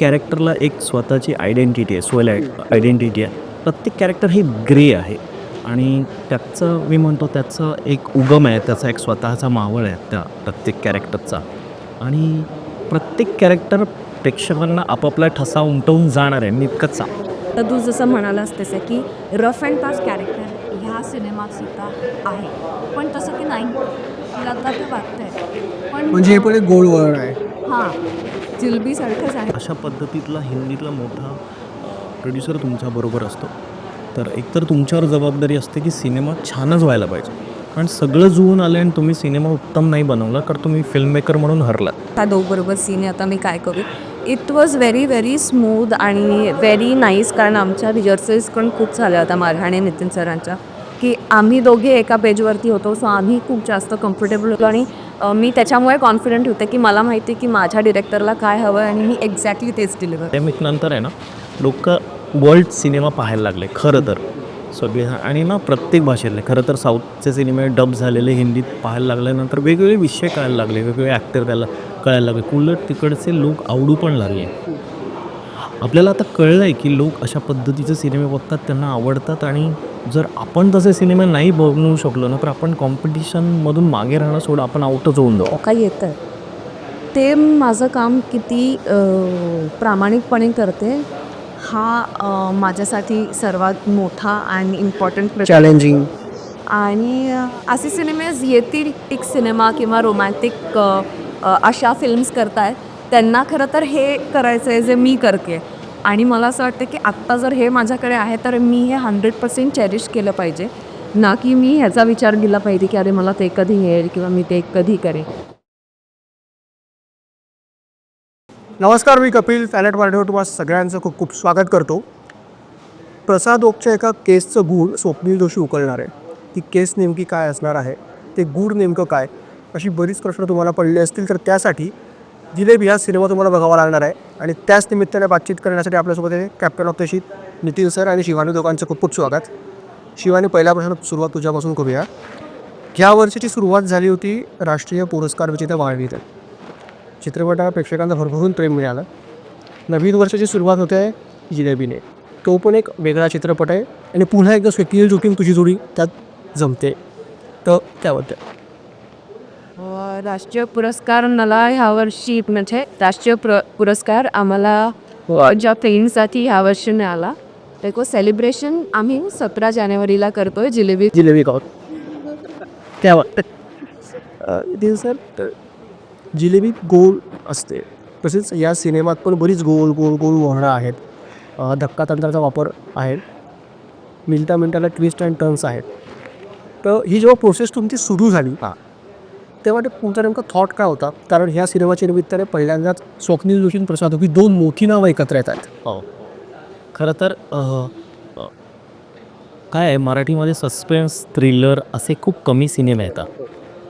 कॅरेक्टरला एक स्वतःची आयडेंटिटी आहे सोयल आयडेंटिटी आहे. प्रत्येक कॅरेक्टर हे ग्रे आहे. आणि त्याचं मी म्हणतो त्याचं एक उगम आहे त्याचा एक स्वतःचा मावळ आहे त्या प्रत्येक कॅरेक्टरचा आणि प्रत्येक कॅरेक्टर प्रेक्षकांना आपापला ठसा उमटवून जाणार आहे मी इतकंच तर तू जसं म्हणालास तसं की रफ अँड टफ कॅरेक्टर ह्या सिनेमात सुद्धा आहे. पण तसं की नाही. तिला आता ते वाटतंय पण म्हणजे हे पण एक गोड वळण आहे. हां जिलबीसारखंच आहे. अशा पद्धतीतला हिंदीतला मोठा प्रोड्युसर तुमच्याबरोबर असतो. तर एकतर तुमच्यावर जबाबदारी असते की सिनेमा छानच व्हायला पाहिजे. कारण सगळं जुळून आलं आणि तुम्ही सिनेमा उत्तम नाही बनवला तर तुम्ही फिल्ममेकर म्हणून हरलात. त्या दोघबरोबर सीन आहे आता मी काय करू? It was very very smooth आणि व्हेरी नाईस कारण आमच्या रिहर्सल्स पण खूप झाल्या होत्या आणि नितीन सरांच्या. की आम्ही दोघे एका पेजवरती होतो सो आम्ही खूप जास्त कम्फर्टेबल होतो आणि मी त्याच्यामुळे कॉन्फिडंट होते की मला माहिती आहे की माझ्या डिरेक्टरला काय हवं आहे आणि मी एक्झॅक्टली तेच डिलिव्हर नंतर आहे ना लोक वर्ल्ड सिनेमा पाहायला लागले खरं तर. सगळे आणि ना प्रत्येक भाषेतले खरं तर साऊथचे सिनेमे डब झालेले हिंदीत पाहायला लागल्यानंतर वेगवेगळे विषय कळायला लागले वेगवेगळे ॲक्टर त्याला कळायला लागले. उलट तिकडचे लोक आवडू पण लागले. आपल्याला आता कळलं आहे की लोक अशा पद्धतीचे सिनेमे बघतात त्यांना आवडतात आणि जर आपण तसे सिनेमे नाही बनवू शकलो ना तर आपण कॉम्पिटिशनमधून मागे राहणं सोडून आपण आउटच होऊन जाऊ. काय येतं ते माझं काम किती प्रामाणिकपणे करते हा माझ्यासाठी सर्वात मोठा आणि इम्पॉर्टंट चॅलेंजिंग आणि असे सिनेमेज येतील एक सिनेमा किंवा रोमॅन्टिक अशा फिल्म्स करतायत त्यांना खरं तर हे करायचं आहे जे मी करते आणि मला असं वाटतं की आत्ता जर हे माझ्याकडे आहे तर मी हे हंड्रेड पर्सेंट चॅरिश केलं पाहिजे. ना की मी ह्याचा विचार केला पाहिजे की अरे मला ते कधी येईल किंवा मी ते कधी करेन. नमस्कार मी कपिल फॅनेट पार्टीवर तुम्हाला सगळ्यांचं खूप खूप स्वागत करतो. प्रसाद ओकच्या एका केसचं गूढ स्वप्नील जोशी उकलणार आहे. ती केस नेमकी काय असणार आहे? ते गूढ नेमकं काय? अशी बरीच प्रश्न तुम्हाला पडले असतील तर त्यासाठी जिलेबी हा सिनेमा तुम्हाला बघावा लागणार आहे. आणि त्याच निमित्ताने बातचीत करण्यासाठी आपल्यासोबत आहे captain of the Nitin sir आणि शिवानी दोघांचं खूप खूप स्वागत. शिवानी पहिल्या प्रश्न सुरुवात तुझ्यापासून करूया. ह्या वर्षाची सुरुवात झाली होती राष्ट्रीय पुरस्कार विजेत्या वाळवीत. चित्रपटाला प्रेक्षकांना भरभरून प्रेम मिळालं. नवीन वर्षाची सुरुवात होते आहे जिलेबीने. तो पण एक वेगळा चित्रपट आहे आणि पुन्हा एकदा स्वकीय जोखीम तुझी जोडी त्यात जमते. तर त्याबद्दल. राष्ट्रीय पुरस्कार मला ह्या वर्षी म्हणजे राष्ट्रीय प्र पुरस्कार आम्हाला ज्या फिल्मसाठी ह्या वर्षी मिळाला. ते सेलिब्रेशन आम्ही सतरा जानेवारीला करतोय जिलेबी. जिलेबी गाव त्याबद्दल दिन सर तर जिलेबी गोल असते. तसेच या सिनेमात पण बरीच गोल गोल गोल वळणं आहेत. अ, धक्कातंत्राचा वापर आहे. मिनटा मिनटाला ट्विस्ट अँड टर्न्स आहेत. तर ही जेव्हा प्रोसेस तुमची सुरू झाली तेव्हा ते तुमचा नेमका थॉट काय होता? कारण ह्या सिनेमाच्या निमित्ताने पहिल्यांदाच स्वप्नील जोशी प्रसाद ही दोन मोठी नावं एकत्र येतात हो. खरं तर काय आहे मराठीमध्ये सस्पेन्स थ्रिलर असे खूप कमी सिनेमे येतात.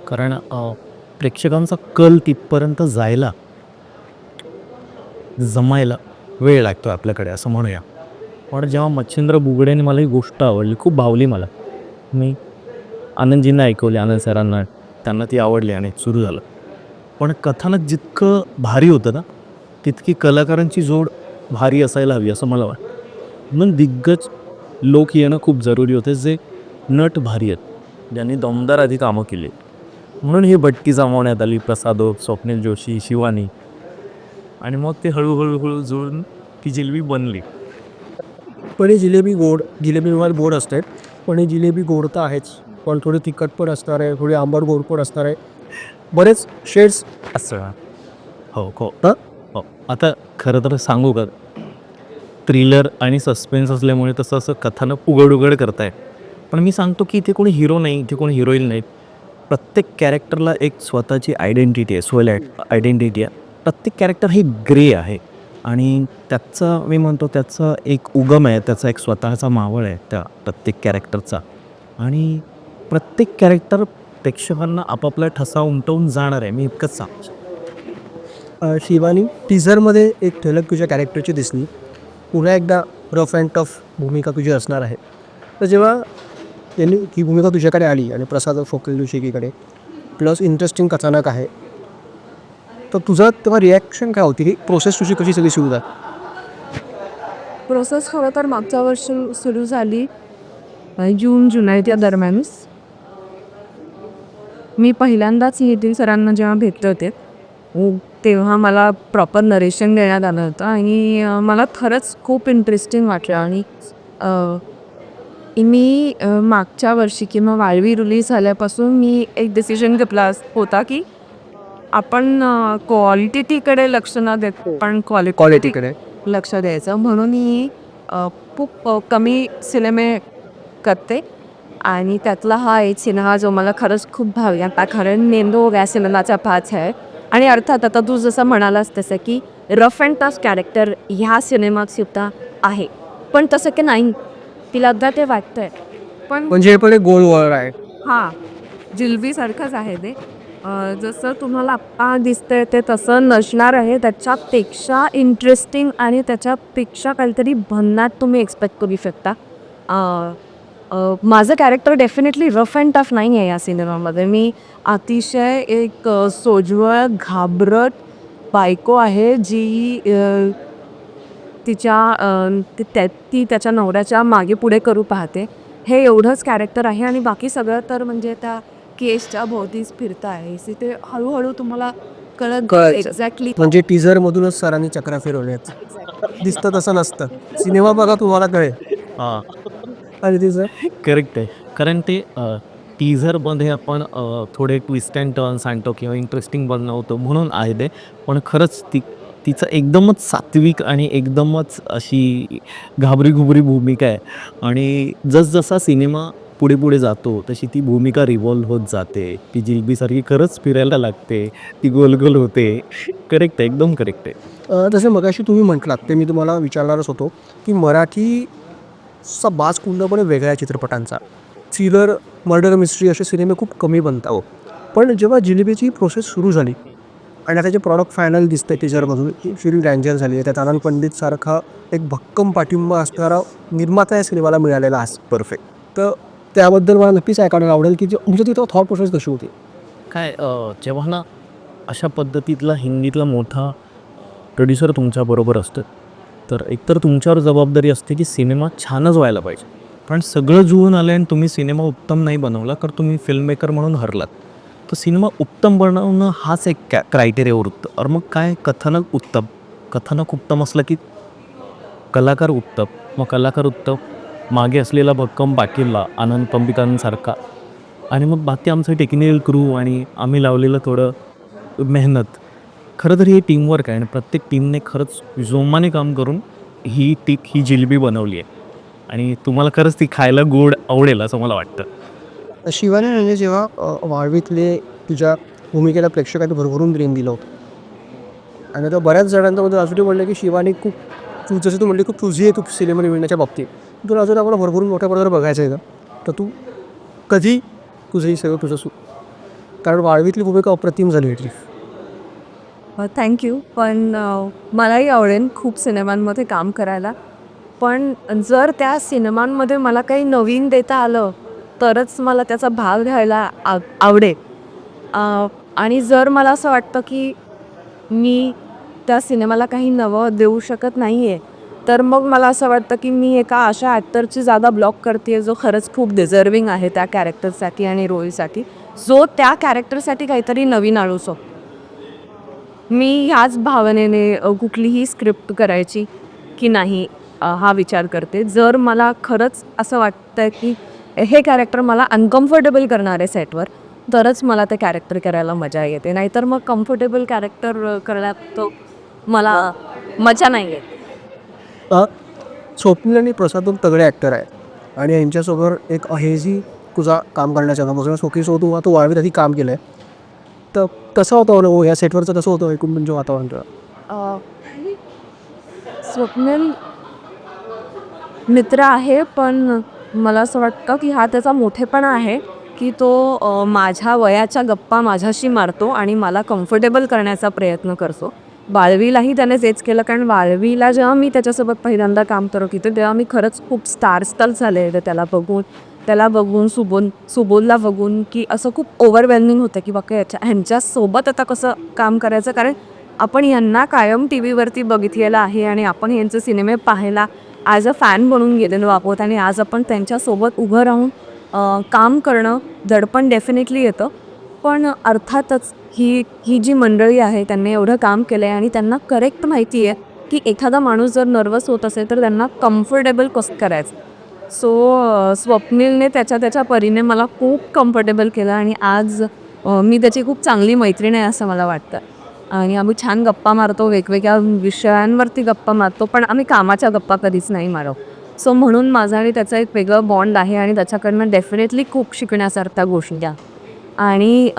कारण प्रेक्षकांचा कल तिथपर्यंत जायला जमायला वेळ लागतो आपल्याकडे असं म्हणूया. पण जेव्हा मच्छिंद्र बुगडेने मला ही गोष्ट आवडली खूप भावली मला. मी आनंदजींना ऐकवली आनंद सरांना. त्यांना ती आवडली आणि सुरू झालं. पण कथानक जितकं भारी होतं ना तितकी कलाकारांची जोड भारी असायला हवी असं मला वाटतं. म्हणून दिग्गज लोक येणं खूप जरुरी होते जे नट भारी आहेत. ज्यांनी दमदार आधी कामं केली. म्हणून ही भटकी जमवण्यात आली प्रसादो स्वप्नील जोशी शिवानी. आणि मग ते हळूहळू हळू जुळून ती जिलेबी बनली. पण ही जिलेबी गोड जिलेबी मला गोड असते पण ही जिलेबी गोड तर आहेच. पण थोडी तिखट पण असणार आहे थोडी आंबट गोड पण असणार आहे. बरेच शेड्स असं. हो हो. तर हो. आता खरं तर सांगू का? थ्रिलर आणि सस्पेन्स असल्यामुळे तसं असं कथानक उघड उघड करताय. पण मी सांगतो की इथे कोणी हिरो नाही इथे कोणी हिरोईन नाहीत. प्रत्येक कॅरेक्टरला एक स्वतःची आयडेंटिटी आहे सोयल आयडेंटिटी आहे. प्रत्येक कॅरेक्टर हे ग्रे आहे. आणि त्याचं मी म्हणतो त्याचं एक उगम आहे त्याचा एक स्वतःचा मावळ आहे त्या प्रत्येक कॅरेक्टरचा आणि प्रत्येक कॅरेक्टर प्रेक्षकांना आपापला ठसा उमटवून जाणार आहे. मी इतकंच सांगतो शिवानी टीझरमध्ये एक झलक तुझ्या कॅरेक्टरची दिसली. पुन्हा एकदा रफ अँड टफ भूमिका तुझी असणार आहे. तर जेव्हा त्यांनी ही भूमिका तुझ्याकडे आली आणि प्रसाद फोकल जोशीकडे प्लस इंटरेस्टिंग कथानक आहे तर तुझं तेव्हा रिॲक्शन काय होती? ही प्रोसेस तुझी कशी सगळी सुरू झाली? प्रोसेस खरं तर मागच्या वर्षी सुरू झाली. जून जुलै त्या दरम्यानच. मी पहिल्यांदाच नितीन सरांना जेव्हा भेटले होते अ, तेव्हा मला प्रॉपर नरेशन देण्यात आलं होतं आणि मला खरंच खूप इंटरेस्टिंग वाटलं आणि मी मागच्या वर्षी किंवा वाळवी रिलीज झाल्यापासून मी एक डिसिजन घेतला होता की आपण क्वालिटीकडे लक्ष न देत पण क्वालिटी क्वालिटीकडे लक्ष द्यायचं. म्हणून मी खूप कमी सिनेमे करते. आणि त्यातला हा एक सिनेमा जो मला खरंच खूप भावला. आता खरं नेंदो या सिनेमाचा पाच आहे आणि अर्थात आता तू जसं म्हणालास तसं की रफ अँड टफ कॅरेक्टर ह्या सिनेमात सुद्धा आहे. पण तसं की नाही तिला अद्दा ते वाटतंय. पण म्हणजे हे पण एक गोल वर आहे. हां जिलबीसारखंच आहे ते. अं, जसं तुम्हाला आत्ता दिसतंय ते तसं नसणार आहे. त्याच्यापेक्षा इंटरेस्टिंग आणि त्याच्यापेक्षा काहीतरी भन्नाट तुम्ही एक्सपेक्ट करू शकता. अं, माझं character definitely rough and tough नाही आहे या सिनेमामध्ये मी अतिशय एक सोज्वळ घाबरट बायको आहे जी तिच्या त्या- ती त्याच्या नवऱ्याच्या मागे पुढे करू पाहते. हे एवढंच कॅरेक्टर आहे आणि बाकी सगळं तर म्हणजे त्या केसच्या भोवतीच फिरतं आहे ते हळूहळू तुम्हाला कळत. एक्झॅक्टली म्हणजे टीझर मधूनच सरांनी चक्रा फिरवल्यात दिसतं तसं नसतं. सिनेमा बघा तुम्हाला कळेल. हां. आणि तिचं करेक्ट आहे. कारण ते टीझरमध्ये आपण थोडे ट्विस्ट अँड टर्न्स आणतो किंवा इंटरेस्टिंग बनवतो म्हणून आहे. ते पण खरंच ती तिचं एकदमच सात्विक आणि एकदमच अशी घाबरी घुबरी भूमिका आहे. आणि जसजसा सिनेमा पुढे पुढे जातो तशी ती भूमिका रिव्हॉल्व होत जाते. ती जिलबीसारखी खरंच फिरायला लागते. ती गोल गोल होते. करेक्ट आहे. एकदम करेक्ट आहे. तसं मगाशी तुम्ही म्हटलात ते मी तुम्हाला विचारणारच होतो की मराठीचा बाज पूर्णपणे वेगळ्या चित्रपटांचा. थ्रिलर मर्डर मिस्ट्री असे सिनेमे खूप कमी बनतात. हो. पण जेव्हा जिलेबीची प्रोसेस सुरू झाली आणि आता जे प्रॉडक्ट फायनल दिसतं आहे टीजरमधून फिल्म रँजर झाली आहे. त्यात आनंद पंडितसारखा एक भक्कम पाठिंबा असणारा निर्माता या सिनेमाला मिळालेला आहे. परफेक्ट तर त्याबद्दल मला नक्कीच ऐकायला आवडेल की जे तुमच्या तिथं थॉट प्रोसेस कशी होती? काय जेव्हा ना अशा पद्धतीतला हिंदीतला मोठा प्रोड्युसर तुमच्याबरोबर असतं तर एकतर तुमच्यावर जबाबदारी असते की सिनेमा छानच व्हायला पाहिजे. पण सगळं जुळून आलं आणि तुम्ही सिनेमा उत्तम नाही बनवला तर तुम्ही फिल्ममेकर म्हणून हरलात. तर सिनेमा उत्तम बनवणं हाच एक कॅ क्रायटेरिया उरतं और मग काय? कथानक उत्तम. कथानक उत्तम असलं की कलाकार उत्तम. मग कलाकार उत्तम मागे असलेला भक्कम पाटीलला आनंद पंपितांसारखा आणि मग बाकी आमचं टेक्निकल क्रू आणि आम्ही लावलेलं थोडं मेहनत. खरं तर हे टीमवर्क आहे आणि प्रत्येक टीमने खरंच जोमाने काम करून ही टीक ही जिलबी बनवली आहे. आणि तुम्हाला खरंच ती खायला गोड आवडेल असं मला वाटतं. शिवाने म्हणजे जेव्हा वाळवीतले तुझ्या भूमिकेला प्रेक्षकांनी भरभरून प्रेम दिलं होतं. आणि आता बऱ्याच जणांचं मध्ये अजूनही म्हणलं की शिवानी खूप तू जसं तू म्हणली खूप तुझी आहे तू सिनेमा मिळण्याच्या बाबतीत. तुला अजून आम्हाला भरभरून मोठ्या प्रमाणात बघायचं आहे का तर तू कधी तुझंही सगळं तुझं सु कारण वाळवीतली भूमिका अप्रतिम झाली होती. थँक्यू पण मलाही आवडेल खूप सिनेमांमध्ये काम करायला. पण जर त्या सिनेमांमध्ये मला काही नवीन देता आलं तरच मला त्याचा भाग घ्यायला आव आवडेल. आणि जर मला असं वाटतं की मी त्या सिनेमाला काही नवं देऊ शकत नाही आहे तर मग मला असं वाटतं की मी एका अशा ॲक्टरची जादा ब्लॉक करते आहे जो खरंच खूप डिझर्विंग आहे त्या कॅरेक्टरसाठी आणि रोलसाठी जो त्या कॅरेक्टरसाठी काहीतरी नवीन आणू शकतो. मी ह्याच भावनेने कुठलीही स्क्रिप्ट करायची की नाही हा विचार करते. जर मला खरंच असं वाटतं की हे कॅरेक्टर मला अनकम्फर्टेबल करणार आहे सेटवर तरच मला ते कॅरेक्टर करायला मजा येते. नाहीतर मग कम्फर्टेबल कॅरेक्टर करण्यात तो मला मजा नाही येत. स्वप्नील आणि प्रसाद दोन तगडे ॲक्टर आहेत. आणि यांच्यासोबत एक अहेजी तुझा काम करण्याचा सोखी सो तू तू वाळवीत आधी काम केलं आहे तर कसं होतं हो या सेटवरचं कसं होतं एकूण म्हणजे वातावरण स्वप्नील मित्र आहे पण मला असं वाटतं की हा त्याचा मोठेपणा आहे की तो माझ्या वयाच्या गप्पा माझ्याशी मारतो आणि मला कम्फर्टेबल करण्याचा प्रयत्न करतो. बाळवीलाही त्याने तेच केलं कारण बाळवीला जेव्हा मी त्याच्यासोबत पहिल्यांदा काम करत होते तेव्हा मी खरंच खूप स्टार स्टार झाले त्याला बघून. त्याला बघून सुबोन सुबोलला बघून की असं खूप ओव्हरवेल्मिंग होतं की बाकी याच्या ह्यांच्यासोबत आता कसं काम करायचं? कारण आपण यांना कायम टी व्हीवरती बघितलेलं आहे आणि आपण यांचे सिनेमे पाहायला ॲज अ फॅन बनून गेलेलो आहोत आणि आज आपण त्यांच्यासोबत उभं राहून काम करणं दडपण डेफिनेटली येतं. पण अर्थातच ही ही जी मंडळी आहे त्यांनी एवढं काम केलं आहे आणि त्यांना करेक्ट माहिती आहे की एखादा माणूस जर नर्वस होत असेल तर त्यांना कम्फर्टेबल कसं करायचं? सो स्वप्नीलने त्याच्या त्याच्या परीने मला खूप कम्फर्टेबल केलं आणि आज मी त्याची खूप चांगली मैत्रीण आहे असं मला वाटतं. आणि आम्ही छान गप्पा मारतो वेगवेगळ्या विषयांवरती गप्पा मारतो पण आम्ही कामाच्या गप्पा कधीच नाही मारो सो म्हणून माझा आणि त्याचा एक वेगळं बॉन्ड आहे आणि त्याच्याकडनं डेफिनेटली खूप शिकण्यासारख्या गोष्टी. आहे आणि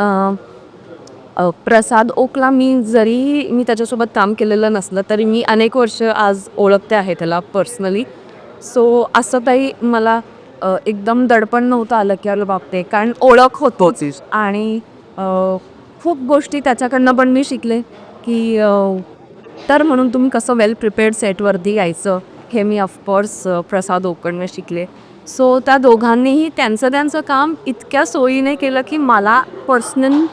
प्रसाद ओकला मी जरी मी त्याच्यासोबत काम केलेलं नसलं तरी मी अनेक वर्ष आज ओळखते आहे त्याला पर्सनली सो असं काही मला अ, एकदम दडपण नव्हतं आलं की अरे बापते कारण ओळख होतोच आणि अ, खूप गोष्टी त्याच्याकडनं पण मी शिकले की अ, तर म्हणून तुम्ही कसं वेल प्रिपेअर्ड सेटवरती यायचं हे मी ऑफकोर्स प्रसाद ओकडनं शिकले. सो त्या दोघांनीही त्यांचं त्यांचं काम इतक्या सोयीने केलं की मला पर्सनल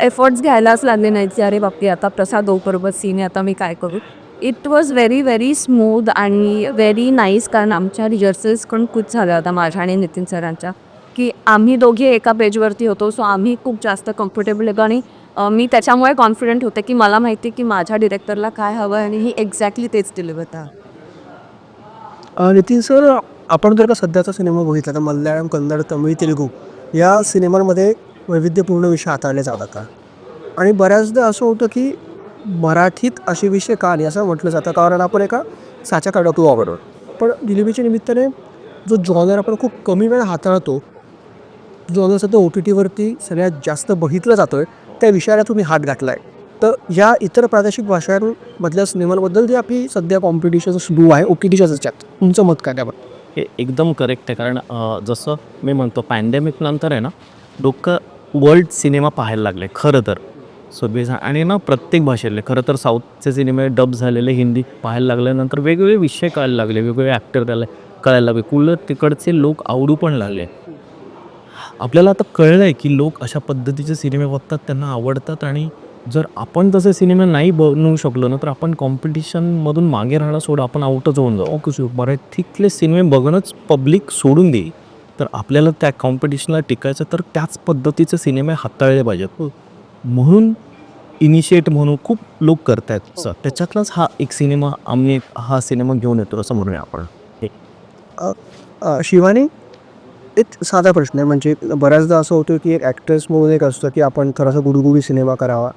एफर्ट्स घ्यायलाच लागले नाहीत की अरे बापरे आता प्रसाद बरोबर सीन आहे आता मी काय करू? It was very very smooth आणि व्हेरी नाईस कारण आमच्या रिहर्सल्स पण खूप झाल्या होत्या माझ्या आणि नितीन सरांच्या. की आम्ही दोघे एका पेजवरती होतो सो आम्ही खूप जास्त कम्फर्टेबल होतो आणि मी त्याच्यामुळे कॉन्फिडंट होते की मला माहिती आहे की माझ्या डिरेक्टरला काय हवं आहे आणि ही एक्झॅक्टली तेच दिलं नितीन सर आपण जर का सध्याचा सिनेमा बघितला तर मल्याळम कन्नड तमिळ तेलुगू या सिनेमांमध्ये वैविध्यपूर्ण विषय हाताळले जातात का? आणि बऱ्याचदा असं होतं की मराठीत असे विषय का नाही असं म्हटलं जातं? कारण आपण एका साच्या काढतो आवडतो पण डिलिव्हरीच्या निमित्ताने जो जॉनर आपण खूप कमी वेळ हाताळतो जॉनर सध्या ओ टी टीवरती सगळ्यात जास्त बघितलं जातो आहे त्या विषयाला तुम्ही हात घातला आहे तर या इतर प्रादेशिक भाषांमधल्या सिनेमांबद्दल जे आपली सध्या कॉम्पिटिशन सुरू आहे ओ टी टीच्या याच्यात तुमचं मत काय त्यावर? हे एकदम करेक्ट आहे. कारण जसं मी म्हणतो पॅन्डेमिक नंतर आहे ना डोकं वर्ल्ड सिनेमा पाहायला लागले खरं तर. सो बेस आणि ना प्रत्येक भाषेतले खरं तर साऊथचे सिनेमे डब झालेले हिंदी पाहायला लागल्यानंतर वेगवेगळे विषय कळायला लागले वेगवेगळे ॲक्टर त्याला कळायला लागले. कुल तिकडचे लोक आवडू पण लागले. आपल्याला आता कळलं आहे की लोक अशा पद्धतीचे सिनेमे बघतात त्यांना आवडतात आणि जर आपण तसे सिनेमे नाही बनवू शकलो ना तर आपण कॉम्पिटिशनमधून मागे राहणं सोडं आपण आउटच होऊन जाऊ. ओके सो तिथले सिनेमे बघणंच पब्लिक सोडून देईल तर आपल्याला त्या कॉम्पिटिशनला टिकायचं तर त्याच पद्धतीचे सिनेमे हाताळले पाहिजेत. म्हणून इनिशिएट म्हणून खूप लोक करत आहेत त्याच्यातलाच हा एक सिनेमा आम्ही हा सिनेमा घेऊन येतो असं म्हणूया आपण. हे. शिवानी एक साधा प्रश्न आहे. म्हणजे बऱ्याचदा असं होतं की एक ॲक्ट्रेस म्हणून एक असतं की आपण थोडासा गुडगुडी सिनेमा करावा.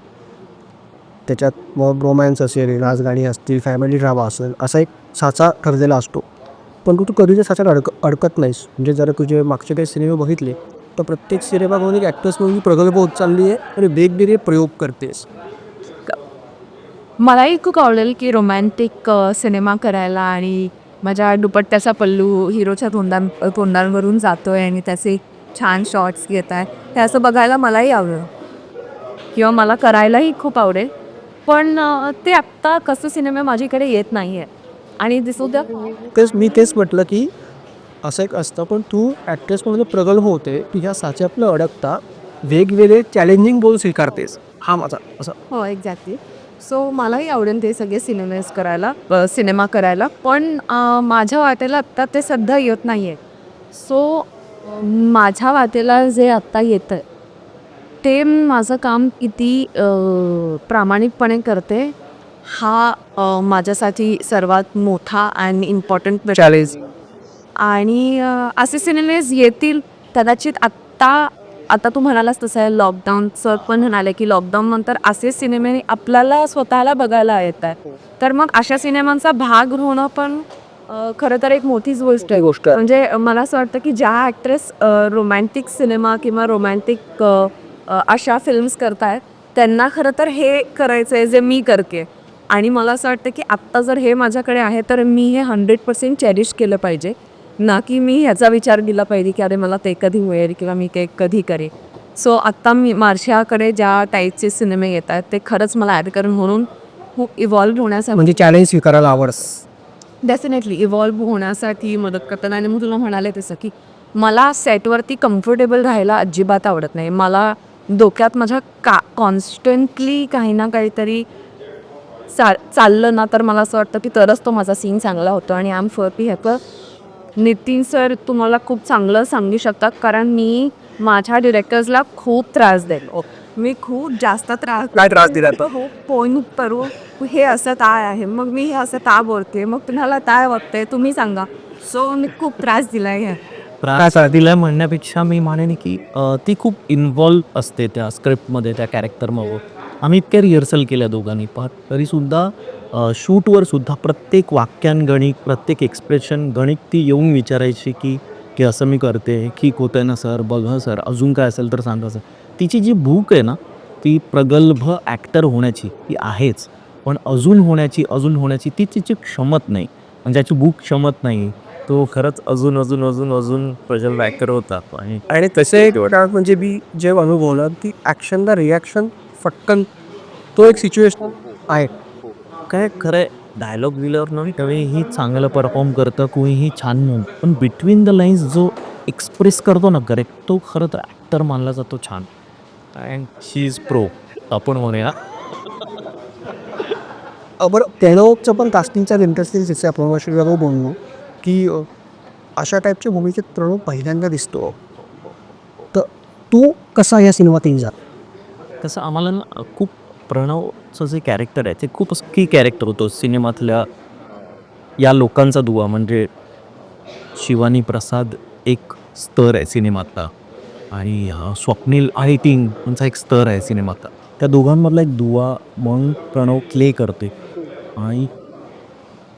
त्याच्यात मग रोमॅन्स असेल नाचगाणी असतील फॅमिली ड्रामा असेल असा एक साचा ठरलेला असतो. पण तू कधी त्या साच्यात अडक अडकत नाहीस. म्हणजे जर तुझे मागचे काही सिनेमे बघितले तर प्रत्येक सिनेमा म्हणून एक ॲक्ट्रेस म्हणून प्रगल्भ होत चालली आहे आणि वेगवेगळे प्रयोग करतेस मलाही खूप आवडेल की रोमॅन्टिक सिनेमा करायला आणि माझ्या दुपट्ट्याचा पल्लू हिरोच्या तोंडां तोंडांवरून जातो आहे आणि त्याचे छान शॉर्ट्स घेत आहे. हे असं बघायला मलाही आवडेल. किंवा मला करायलाही खूप आवडेल. पण ते आत्ता कसं सिनेमे माझ्याकडे येत नाही आहे आणि दिसू द्या. तेच मी तेच म्हटलं की असं एक असतं पण तू ॲक्ट्रेस म्हणून प्रगल्भ होते की ह्या साच्यातलं अडकता वेगवेगळे चॅलेंजिंग बोल स्वीकारतेस. हा माझा असं. हो एक्झॅक्टली सो मलाही आवडेल ते सगळे सिनेमेस करायला सिनेमा करायला. पण माझ्या वाटेला आत्ता ते सध्या येत नाही आहे सो माझ्या वाटेला जे आत्ता येतं आहे ते माझं काम किती प्रामाणिकपणे करते. हा माझ्यासाठी सर्वात मोठा अँड इम्पॉर्टंट चॅलेंज आणि असे सिनेमेज येतील. कदाचित आत्ता आता तू म्हणालास तसं आहे लॉकडाऊन सर पण म्हणाले की लॉकडाऊन नंतर असे सिनेमे आपल्याला स्वतःला बघायला येत आहेत. तर मग अशा सिनेमांचा भाग होणं पण खरं तर एक मोठीच गोष्ट आहे. गोष्ट आहे. म्हणजे मला असं वाटतं की ज्या ॲक्ट्रेस रोमॅन्टिक सिनेमा किंवा रोमॅन्टिक अशा फिल्म्स करतायत त्यांना खरं तर हे करायचं आहे जे मी करते. आणि मला असं वाटतं की आत्ता जर हे माझ्याकडे आहे तर मी हे हंड्रेड पर्सेंट चेरिश केलं पाहिजे. ना की मी ह्याचा विचार केला पाहिजे की अरे मला ते कधी मिळेल किंवा मी ते कधी करेन सो आत्ता मी माझ्याकडे ज्या टाईपचे सिनेमे येत आहेत ते खरंच मला ॲड करून म्हणून खूप इव्हॉल्व होण्यासाठी म्हणजे चॅलेंज स्वीकारायला आवडस. डेफिनेटली इव्हॉल्व होण्यासाठी मदत करतात. आणि मग तुला म्हणाले तसं की मला सेटवरती कम्फर्टेबल राहायला अजिबात आवडत नाही. मला डोक्यात माझ्या का कॉन्स्टंटली काही ना काहीतरी चा चाललं ना तर मला असं वाटतं की तरच तो माझा सीन चांगला होतो. आणि आय एम फर्पी हॅपर नितीन सर तुम्हाला खूप चांगलं सांगू शकतात कारण मी माझ्या डिरेक्टर्सला खूप त्रास देतो. मी खूप जास्त त्रास काय त्रास दिला तर हो पोईन करू हे. असं काय आहे. मग मी हे असं का बोलते मग तुम्हाला काय वाटतंय तुम्ही सांगा. सो मी खूप त्रास दिलाय ह्या त्रास दिलाय म्हणण्यापेक्षा मी म्हणेन की ती खूप इन्व्हॉल्व असते त्या स्क्रिप्टमध्ये त्या कॅरेक्टरमध्ये आम्ही इतक्या रिहर्सल केल्या दोघांनी पण तरीसुद्धा शूटवर सुद्धा प्रत्येक वाक्यांगणिक प्रत्येक एक्सप्रेशन गणित ती येऊन विचारायची की की असं मी करते ठीक आहे ना सर बघा सर अजून काय असेल तर सांगा सर. तिची जी भूक आहे ना ती प्रगल्भ ॲक्टर होण्याची ती आहेच. पण अजून होण्याची अजून होण्याची ती तिची क्षमत नाही. म्हणजे याची भूक क्षमत नाही तो खरंच अजून अजून अजून अजून प्रजल ॲक्टर होता. आणि तसे एक म्हणजे मी जे अनुभवलं ती ॲक्शनला रिॲक्शन फटकन तो एक सिच्युएशन आहे. काय खरं आहे डायलॉग दिल्यावर नव्हे कवीही चांगलं परफॉर्म करतं कोणीही छान म्हणतं पण बिटवीन द लाईन्स जो एक्सप्रेस करतो ना करेक्ट तो खरं तर ॲक्टर मानला जातो छान. अँड शी इज प्रो आपण म्हणूया. बरं तेलोकचं पण कास्टिंगचा इंटरेस्टिंग दिसतं आपण वर्षी बोललो की अशा टाईपच्या भूमिकेत प्रणव पहिल्यांदा दिसतो. तर तू कसा या सिनेमात येईल जा कसं आम्हाला खूप प्रणवचं जे कॅरेक्टर आहे ते खूपच की कॅरेक्टर होतं सिनेमातल्या या लोकांचा दुवा. म्हणजे शिवानी प्रसाद एक स्तर आहे सिनेमातला आणि स्वप्नील आय थिंक एक स्तर आहे सिनेमातला. त्या दोघांमधला एक दुवा म्हणून प्रणव प्ले करते आणि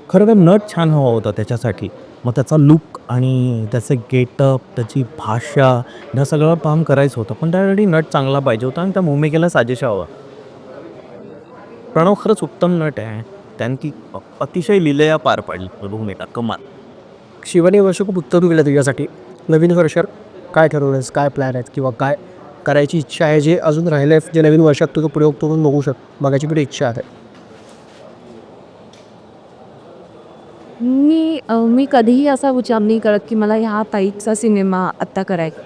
खरं तर नट छान हवा होता त्याच्यासाठी. मग त्याचा लुक आणि त्याचं गेटअप त्याची भाषा ह्या सगळं काम करायचं होतं. पण त्यासाठी नट चांगला पाहिजे होता आणि त्या भूमिकेला साजेशा हवा. प्रणव खरंच उत्तम नट आहे. त्यानं ती अतिशय लिलया पार पाडली. भूमिका कमाल. शिवानी वर्ष खूप उत्तम गेलं तुझ्यासाठी. नवीन वर्षात काय ठरवलंयस? काय प्लॅन आहेत? किंवा काय करायची इच्छा आहे? जे अजून राहिलं आहे जे नवीन वर्षात तुझं प्रयोग करून बघू शक बघायची पण इच्छा आहे. मी मी कधीही असा विचार नाही करत की मला ह्या टाईपचा सिनेमा आत्ता करायचा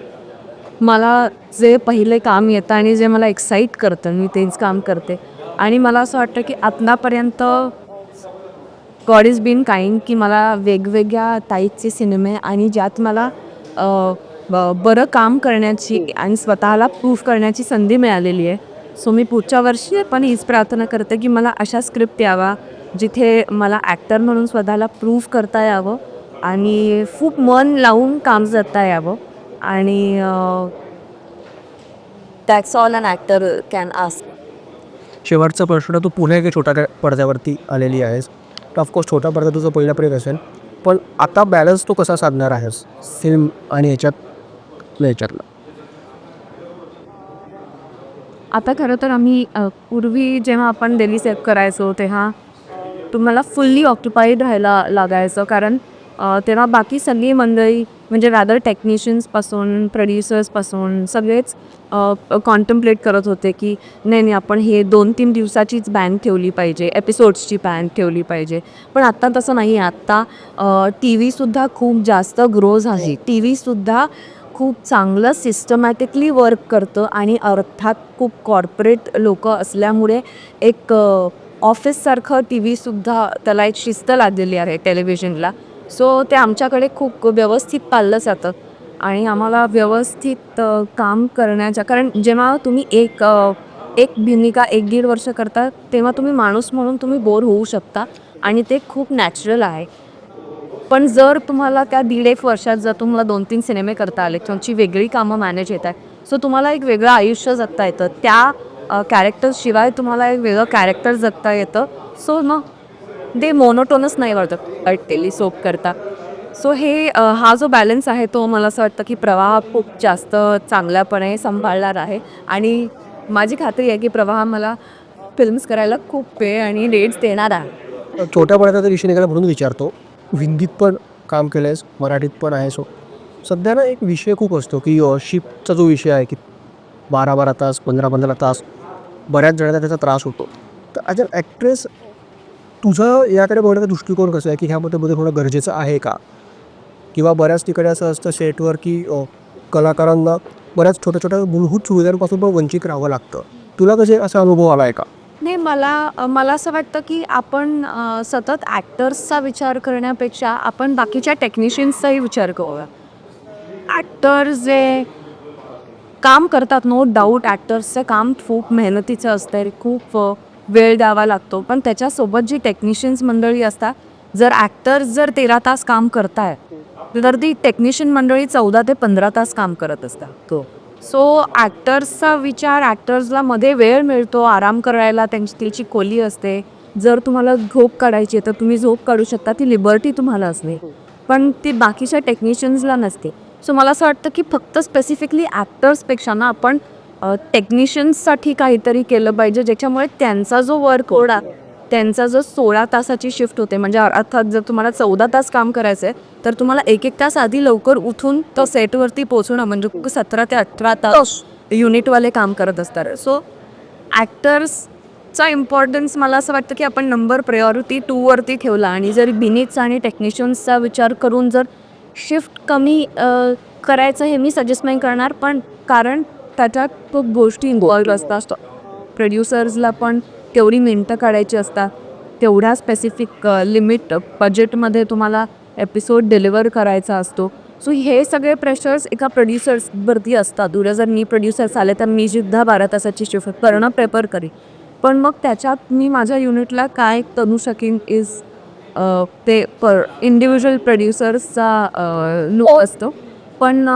मला जे पहिले काम येतं आणि जे मला एक्साईट करतं मी तेच काम करते. आणि मला असं वाटतं की आत्तापर्यंत गॉड इज बीन काइंड की मला वेगवेगळ्या टाईपचे सिनेमे आणि ज्यात मला ब- बरं काम करण्याची आणि स्वतःला प्रूफ करण्याची संधी मिळालेली आहे. सो मी पुढच्या वर्षी पण हीच प्रार्थना करते की मला अशा स्क्रिप्ट यावा जिथे मला ॲक्टर म्हणून स्वतःला प्रूफ करता यावं आणि खूप मन लावून काम करता यावं. आणि that's all an actor can ask शेवटचा प्रश्न तू पुन्हा एक छोट्या पडद्यावरती आलेली आहेस. ऑफकोर्स छोटा पडदा तुझा पहिला प्रेम असेल. पण आता बॅलन्स तू कसा साधणार आहेस? फिल्म आणि ह्याच्यात ह्याच्यातला आता खरं तर आम्ही पूर्वी जेव्हा आपण डेली सेफ करायचो तेव्हा तुम्हाला फुल्ली ऑक्युपाईड राहायला लागायचं. कारण तेव्हा बाकी सगळी मंडळी म्हणजे रॅदर टेक्निशियन्सपासून प्रोड्युसर्सपासून सगळेच कॉन्टम्प्लेट करत होते की नाही नाही आपण हे दोन तीन दिवसाचीच बॅन ठेवली पाहिजे एपिसोड्सची बॅन ठेवली पाहिजे. पण आत्ता तसं नाही आहे आत्ता टी व्हीसुद्धा खूप जास्त ग्रो झाली. टी व्हीसुद्धा खूप चांगलं सिस्टमॅटिकली वर्क करतं आणि अर्थात खूप कॉर्पोरेट लोक असल्यामुळे एक ऑफिससारखं टी व्हीसुद्धा त्याला एक शिस्त लागलेली आहे टेलिव्हिजनला सो ते आमच्याकडे खूप व्यवस्थित पाळलं जातं. आणि आम्हाला व्यवस्थित काम करण्याच्या कारण जेव्हा तुम्ही एक एक भूमिका एक दीड वर्ष करता तेव्हा तुम्ही माणूस म्हणून तुम्ही बोर होऊ शकता आणि ते खूप नॅचरल आहे. पण जर तुम्हाला त्या दीड एक वर्षात जर तुम्हाला दोन तीन सिनेमे करता आले तुमची वेगळी कामं मॅनेज येत आहे सो तुम्हाला एक वेगळं आयुष्य जगता येतं. त्या कॅरेक्टरशिवाय तुम्हाला एक वेगळं कॅरेक्टर जगता येतं. सो मग ते मोनोटोनच नाही वाटत टेलिसोप करता. सो हे हा जो बॅलन्स आहे तो मला असं वाटतं की प्रवाह खूप जास्त चांगल्यापणे सांभाळणार आहे. आणि माझी खात्री आहे की प्रवाह मला फिल्म्स करायला खूप वेळ आणि डेट्स देणार आहे. छोट्या पडद्याचा विषय निघाला म्हणून विचारतो. हिंदीत पण काम केलं आहेस मराठीत पण आहे. सो सध्या ना एक विषय खूप असतो की शिफ्टचा जो विषय आहे की बारा बारा तास पंधरा पंधरा तास बऱ्याच जणांना त्याचा त्रास होतो. तर ॲज अ ॲक्ट्रेस तुझं याकडे बघण्याचा दृष्टिकोन कसं आहे? की ह्यामध्ये मध्ये थोडं गरजेचं आहे का? किंवा बऱ्याच ठिकाणी असं असतं सेटवर की कलाकारांना बऱ्याच छोट्या छोट्या मूलभूत सुविधांपासून पण वंचित राहावं लागतं. तुला कसे असा अनुभव आला आहे का? नाही मला मला असं वाटतं की आपण सतत ॲक्टर्सचा विचार करण्यापेक्षा आपण बाकीच्या टेक्निशियन्सचाही विचार करूया. ॲक्टर्स जे काम करतात नो डाऊट ॲक्टर्सचं काम खूप मेहनतीचं असतं खूप वेळ द्यावा लागतो. पण त्याच्यासोबत जी टेक्निशियन्स मंडळी असतात जर ॲक्टर्स जर तेरा तास काम करताय तर ती टेक्निशियन मंडळी चौदा ते पंधरा तास काम करत असतात. सो ॲक्टर्सचा विचार ॲक्टर्सला मध्ये वेळ मिळतो आराम करायला त्यांची त्याची खोली असते. जर तुम्हाला झोप काढायची तर तुम्ही झोप काढू शकता ती लिबर्टी तुम्हाला असते. पण ती बाकीच्या टेक्निशियन्सला नसते. सो मला असं वाटतं की फक्त स्पेसिफिकली ॲक्टर्सपेक्षा ना आपण टेक्निशियन्ससाठी काहीतरी केलं पाहिजे ज्याच्यामुळे त्यांचा जो वर्क ओढा त्यांचा जो सोळा तासाची शिफ्ट होते म्हणजे अर्थात जर तुम्हाला चौदा तास काम करायचं आहे तर तुम्हाला एक एक तास आधी लवकर उठून तो सेटवरती पोहोचणं म्हणजे सतरा ते अठरा तास युनिटवाले काम करत असतात. सो ॲक्टर्सचा इम्पॉर्टन्स मला असं वाटतं की आपण नंबर प्रायोरिटी टूवरती ठेवला आणि जर बिनीचा आणि टेक्निशियन्सचा विचार करून जर शिफ्ट कमी करायचं हे मी सजेस्ट नाही करणार पण कारण त्याच्यात खूप गोष्टी इन्व्हॉल्व असतात. प्रोड्युसर्सला पण तेवढी मिनटं काढायची असतात. तेवढ्या स्पेसिफिक लिमिट बजेटमध्ये तुम्हाला एपिसोड डिलिव्हर करायचा असतो. सो हे सगळे प्रेशर्स एका प्रोड्युसर्सवरती असतात. उद्या जर मी प्रोड्युसर्स आले तर मी सुद्धा बारा तासाची शिफ्ट करणं प्रेफर करेन. पण मग त्याच्यात मी माझ्या युनिटला काय करू शकेन इज ते पर इंडिव्हिज्युअल प्रोड्युसर्सचा लो असतो. पण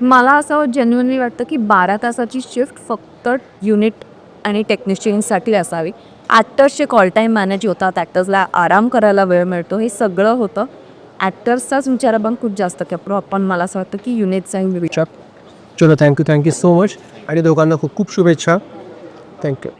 मला असं जेन्युनली वाटतं की बारा तासाची शिफ्ट फक्त युनिट आणि टेक्निशियन्ससाठी असावी. ॲक्टर्सचे कॉल टाईम मॅनेज होतात ॲक्टर्सला आराम करायला वेळ मिळतो हे सगळं होतं. ॲक्टर्सचाच विचार आपण खूप जास्त करू आपण मला असं वाटतं की युनिटचा विचार. चलो थँक्यू थँक्यू सो मच आणि दोघांना खूप खूप शुभेच्छा. थँक्यू